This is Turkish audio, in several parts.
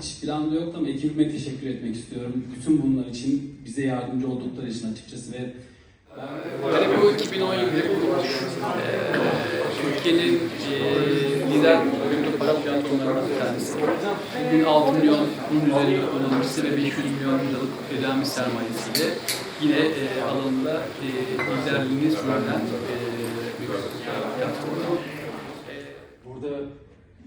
Hiç planlı yoktu ama ekibime teşekkür etmek istiyorum. Bütün bunlar için bize yardımcı oldukları için açıkçası ve Yani bu 2017 kuruluş. Ee, Türkiye'nin e, lider kripto para platformlarından bir tanesi. Bugün 6 milyon üzerinde kullanıcısı ve 500 milyon liralık ödenmiş sermayesiyle yine e, alanında e, liderliğini sürdüren e, bir platform. Burada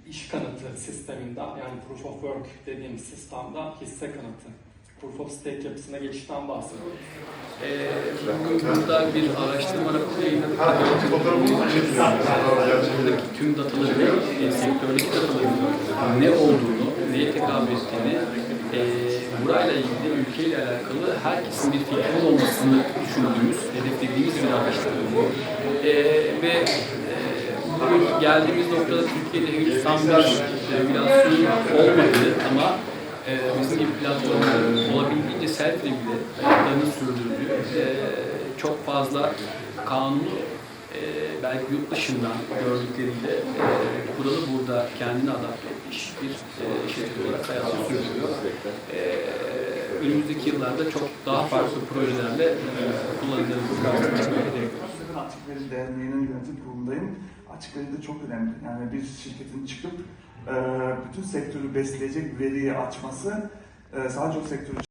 iş kanıtı sisteminde yani Proof of Work dediğimiz sistemde hisse kanıtı, Proof of Stake yapısına geçişten bahsediyoruz. Ee, bugün burada bir araştırma raporu yayınladık. Buradaki tüm dataları, e, sektördeki dataların ne olduğunu, neye tekabül ettiğini, e, burayla ilgili ülkeyle alakalı herkesin bir fikri olmasını düşündüğümüz, hedeflediğimiz bir araştırma bu. E, ve geldiğimiz noktada Türkiye'de henüz tam bir regülasyon olmadı ama e, bizim gibi platformların olabildiğince self bile hayatlarını sürdürdüğü e, çok fazla kanunu e, belki yurt dışından gördükleriyle e, kuralı burada kendine adapte etmiş bir e, şirket olarak hayatını sürdürüyor. E, önümüzdeki yıllarda çok daha farklı projelerle e, kullanıcılarımızı. Açık Veri Derneği'nin yönetim kurulundayım. Açık veri de çok önemli. Yani bir şirketin çıkıp e, bütün sektörü besleyecek veriyi açması e, sadece o sektörü